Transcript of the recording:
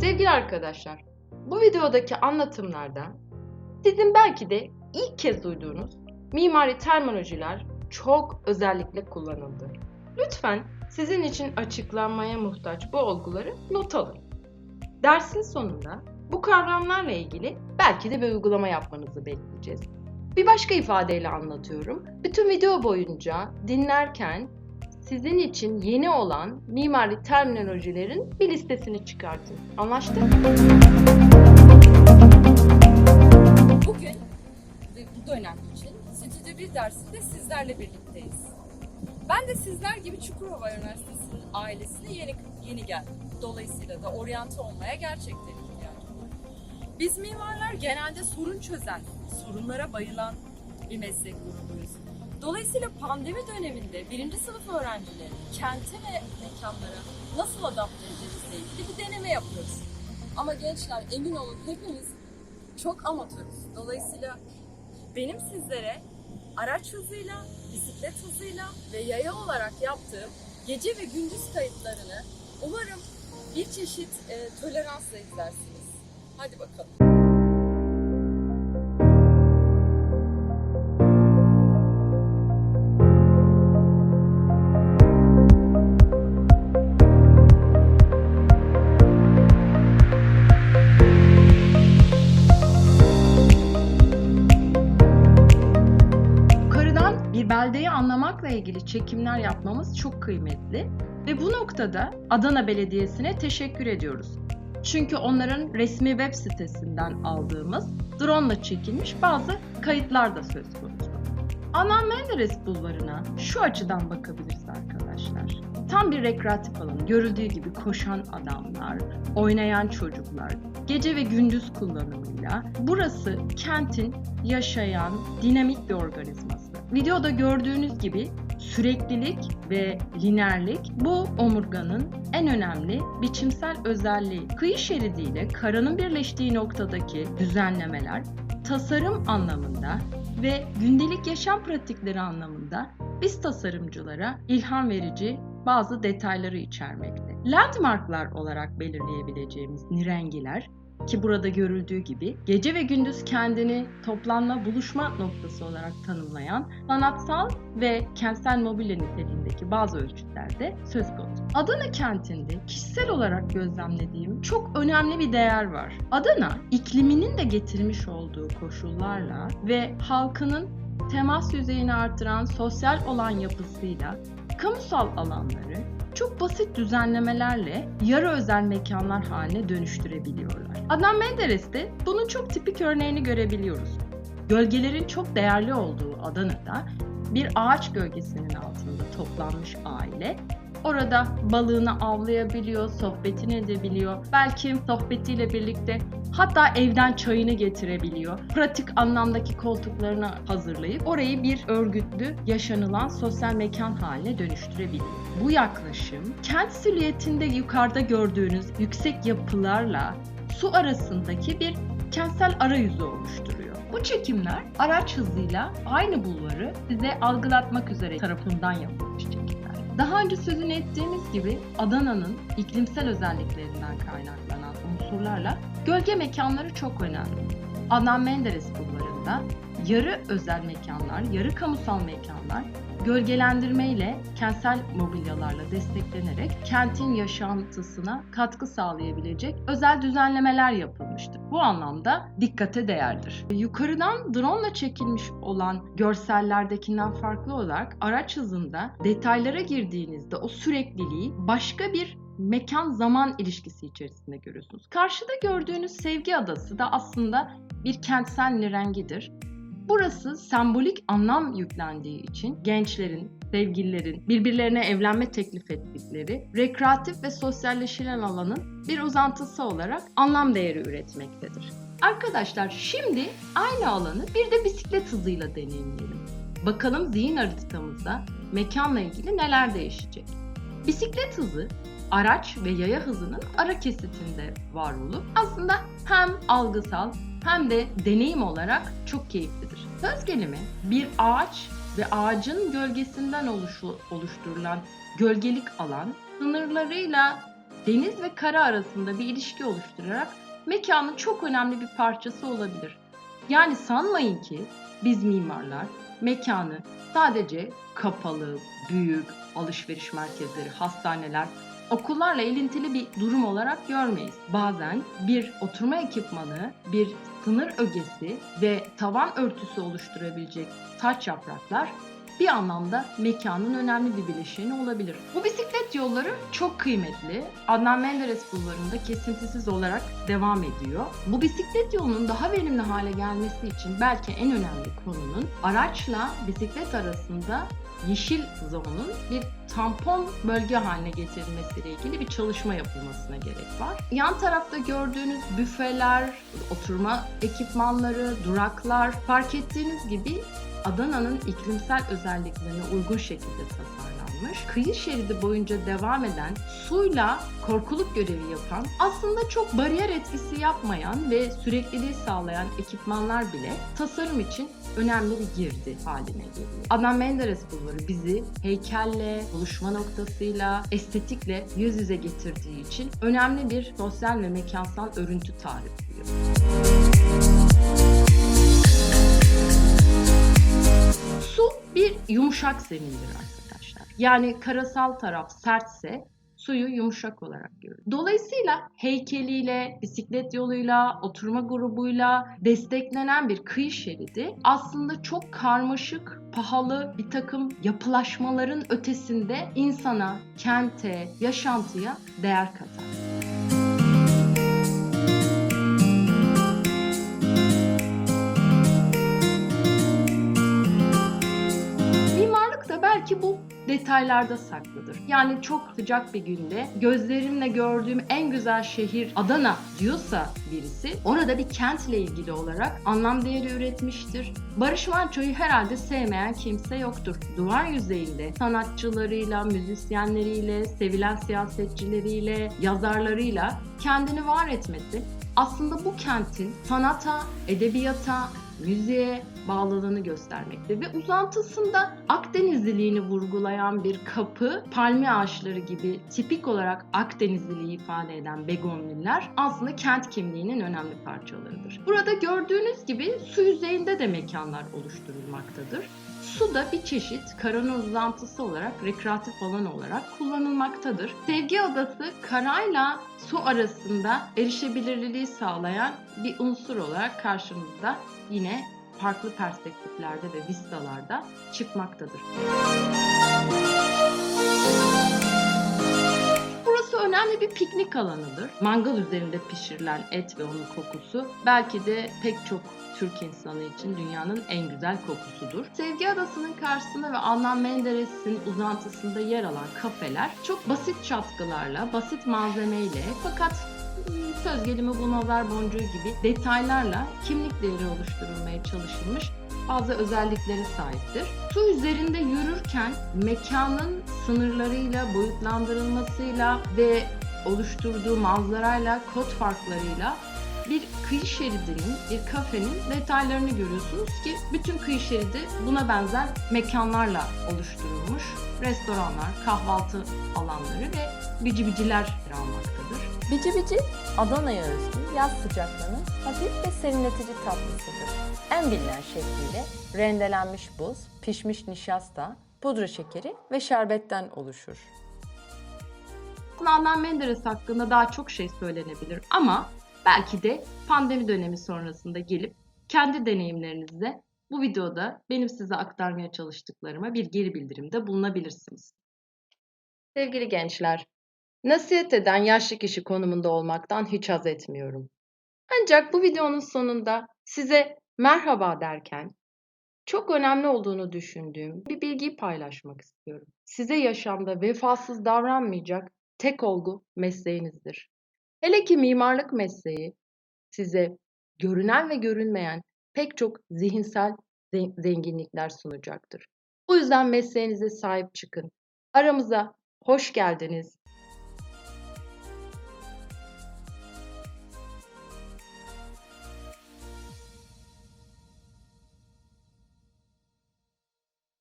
Sevgili arkadaşlar, bu videodaki anlatımlarda sizin belki de ilk kez duyduğunuz mimari terminolojiler çok özellikle kullanıldı. Lütfen sizin için açıklanmaya muhtaç bu olguları not alın. Dersin sonunda bu kavramlarla ilgili belki de bir uygulama yapmanızı bekleyeceğiz. Bir başka ifadeyle anlatıyorum. Bütün video boyunca dinlerken sizin için yeni olan mimari terminolojilerin bir listesini çıkartın. Anlaştık? Bugün ve bu dönem için Stüdyo 1 dersinde sizlerle birlikteyiz. Ben de sizler gibi Çukurova Üniversitesi'nin ailesine yeni yeni geldim. Dolayısıyla da oryante olmaya gerçekten ihtiyacım var. Biz mimarlar genelde sorun çözen, sorunlara bayılan bir meslek grubuyuz. Dolayısıyla pandemi döneminde birinci sınıf öğrencileri kente ve mekanlara nasıl adapte edeceğizle ilgili bir deneme yapıyoruz. Ama gençler emin olun hepimiz çok amatörüz. Dolayısıyla benim sizlere araç hızıyla, bisiklet hızıyla ve yaya olarak yaptığım gece ve gündüz kayıtlarını umarım bir çeşit e, toleransla izlersiniz. Hadi bakalım. Beldeyi anlamakla ilgili çekimler yapmamız çok kıymetli ve bu noktada Adana Belediyesi'ne teşekkür ediyoruz. Çünkü onların resmi web sitesinden aldığımız drone çekilmiş bazı kayıtlar da söz konusu. Ana Menderes Bulvarı'na şu açıdan bakabiliriz arkadaşlar. Tam bir rekreatif alan. Görüldüğü gibi koşan adamlar, oynayan çocuklar, gece ve gündüz kullanımıyla burası kentin yaşayan dinamik bir organizması. Videoda gördüğünüz gibi süreklilik ve lineerlik bu omurganın en önemli biçimsel özelliği. Kıyı şeridiyle karanın birleştiği noktadaki düzenlemeler tasarım anlamında ve gündelik yaşam pratikleri anlamında biz tasarımcılara ilham verici bazı detayları içermekte. Landmarklar olarak belirleyebileceğimiz nirengiler ki burada görüldüğü gibi gece ve gündüz kendini toplanma, buluşma noktası olarak tanımlayan sanatsal ve kentsel mobilya niteliğindeki bazı ölçütlerde söz konusu. Adana kentinde kişisel olarak gözlemlediğim çok önemli bir değer var. Adana ikliminin de getirmiş olduğu koşullarla ve halkının temas yüzeyini artıran sosyal olan yapısıyla kamusal alanları çok basit düzenlemelerle yarı özel mekanlar haline dönüştürebiliyorlar. Adnan Menderes'te bunun çok tipik örneğini görebiliyoruz. Gölgelerin çok değerli olduğu Adana'da bir ağaç gölgesinin altında toplanmış aile Orada balığını avlayabiliyor, sohbetini edebiliyor. Belki sohbetiyle birlikte hatta evden çayını getirebiliyor. Pratik anlamdaki koltuklarını hazırlayıp orayı bir örgütlü, yaşanılan sosyal mekan haline dönüştürebiliyor. Bu yaklaşım kent silüetinde yukarıda gördüğünüz yüksek yapılarla su arasındaki bir kentsel arayüzü oluşturuyor. Bu çekimler araç hızıyla aynı bulvarı size algılatmak üzere tarafından yapılmış çekimler. Daha önce sözünü ettiğimiz gibi Adana'nın iklimsel özelliklerinden kaynaklanan unsurlarla gölge mekanları çok önemli. Adnan Menderes bulvarında yarı özel mekanlar, yarı kamusal mekanlar gölgelendirme ile kentsel mobilyalarla desteklenerek kentin yaşantısına katkı sağlayabilecek özel düzenlemeler yapılmıştır. Bu anlamda dikkate değerdir. Yukarıdan drone ile çekilmiş olan görsellerdekinden farklı olarak araç hızında detaylara girdiğinizde o sürekliliği başka bir mekan zaman ilişkisi içerisinde görüyorsunuz. Karşıda gördüğünüz Sevgi Adası da aslında bir kentsel nirengidir. Burası sembolik anlam yüklendiği için gençlerin, sevgililerin birbirlerine evlenme teklif ettikleri rekreatif ve sosyalleşilen alanın bir uzantısı olarak anlam değeri üretmektedir. Arkadaşlar şimdi aynı alanı bir de bisiklet hızıyla deneyimleyelim. Bakalım zihin haritamızda mekanla ilgili neler değişecek. Bisiklet hızı araç ve yaya hızının ara kesitinde var olup aslında hem algısal hem de deneyim olarak çok keyiflidir. Söz gelimi bir ağaç ve ağacın gölgesinden oluşu- oluşturulan gölgelik alan sınırlarıyla deniz ve kara arasında bir ilişki oluşturarak mekanın çok önemli bir parçası olabilir. Yani sanmayın ki biz mimarlar mekanı sadece kapalı, büyük alışveriş merkezleri, hastaneler, okullarla ilintili bir durum olarak görmeyiz. Bazen bir oturma ekipmanı, bir sınır ögesi ve tavan örtüsü oluşturabilecek taç yapraklar bir anlamda mekanın önemli bir bileşeni olabilir. Bu bisiklet yolları çok kıymetli. Adnan Menderes bulvarında kesintisiz olarak devam ediyor. Bu bisiklet yolunun daha verimli hale gelmesi için belki en önemli konunun araçla bisiklet arasında yeşil zonun bir tampon bölge haline getirilmesiyle ilgili bir çalışma yapılmasına gerek var. Yan tarafta gördüğünüz büfeler, oturma ekipmanları, duraklar fark ettiğiniz gibi Adana'nın iklimsel özelliklerine uygun şekilde tasarlanmış. Kıyı şeridi boyunca devam eden suyla korkuluk görevi yapan aslında çok bariyer etkisi yapmayan ve sürekliliği sağlayan ekipmanlar bile tasarım için önemli bir girdi haline geliyor. Adnan Menderes Bulvarı bizi heykelle, buluşma noktasıyla, estetikle yüz yüze getirdiği için önemli bir sosyal ve mekansal örüntü tarifliyor. Su bir yumuşak zemindir arkadaşlar. Yani karasal taraf sertse suyu yumuşak olarak görür. Dolayısıyla heykeliyle, bisiklet yoluyla, oturma grubuyla desteklenen bir kıyı şeridi aslında çok karmaşık, pahalı bir takım yapılaşmaların ötesinde insana, kente, yaşantıya değer katar. Detaylarda saklıdır. Yani çok sıcak bir günde gözlerimle gördüğüm en güzel şehir Adana diyorsa birisi orada bir kentle ilgili olarak anlam değeri üretmiştir. Barış Manço'yu herhalde sevmeyen kimse yoktur. Duvar yüzeyinde sanatçılarıyla, müzisyenleriyle, sevilen siyasetçileriyle, yazarlarıyla kendini var etmesi aslında bu kentin sanata, edebiyata, müziğe bağlılığını göstermekte ve uzantısında Akdenizliliğini vurgulayan bir kapı, palmiye ağaçları gibi tipik olarak Akdenizliliği ifade eden begonviller aslında kent kimliğinin önemli parçalarıdır. Burada gördüğünüz gibi su yüzeyinde de mekanlar oluşturulmaktadır. Su da bir çeşit karanın uzantısı olarak rekreatif alan olarak kullanılmaktadır. Sevgi adası karayla su arasında erişebilirliği sağlayan bir unsur olarak karşımızda yine farklı perspektiflerde ve vistalarda çıkmaktadır. Burası önemli bir piknik alanıdır. Mangal üzerinde pişirilen et ve onun kokusu belki de pek çok Türk insanı için dünyanın en güzel kokusudur. Sevgi Adası'nın karşısında ve Adnan Menderes'in uzantısında yer alan kafeler çok basit çatkılarla, basit malzemeyle fakat söz gelimi bu nazar boncuğu gibi detaylarla kimlik değeri oluşturulmaya çalışılmış bazı özelliklere sahiptir. Su üzerinde yürürken mekanın sınırlarıyla, boyutlandırılmasıyla ve oluşturduğu manzarayla, kod farklarıyla bir kıyı şeridinin, bir kafenin detaylarını görüyorsunuz ki bütün kıyı şeridi buna benzer mekanlarla oluşturulmuş. Restoranlar, kahvaltı alanları ve bici biciler almaktadır. Bici bici Adana'ya yaz sıcaklığının hafif ve serinletici tatlısıdır. En bilinen şekliyle rendelenmiş buz, pişmiş nişasta, pudra şekeri ve şerbetten oluşur. Adnan Menderes hakkında daha çok şey söylenebilir ama belki de pandemi dönemi sonrasında gelip kendi deneyimlerinizle bu videoda benim size aktarmaya çalıştıklarıma bir geri bildirimde bulunabilirsiniz. Sevgili gençler, nasihat eden yaşlı kişi konumunda olmaktan hiç haz etmiyorum. Ancak bu videonun sonunda size merhaba derken çok önemli olduğunu düşündüğüm bir bilgiyi paylaşmak istiyorum. Size yaşamda vefasız davranmayacak tek olgu mesleğinizdir. Hele ki mimarlık mesleği size görünen ve görünmeyen pek çok zihinsel ze- zenginlikler sunacaktır. Bu yüzden mesleğinize sahip çıkın. Aramıza hoş geldiniz,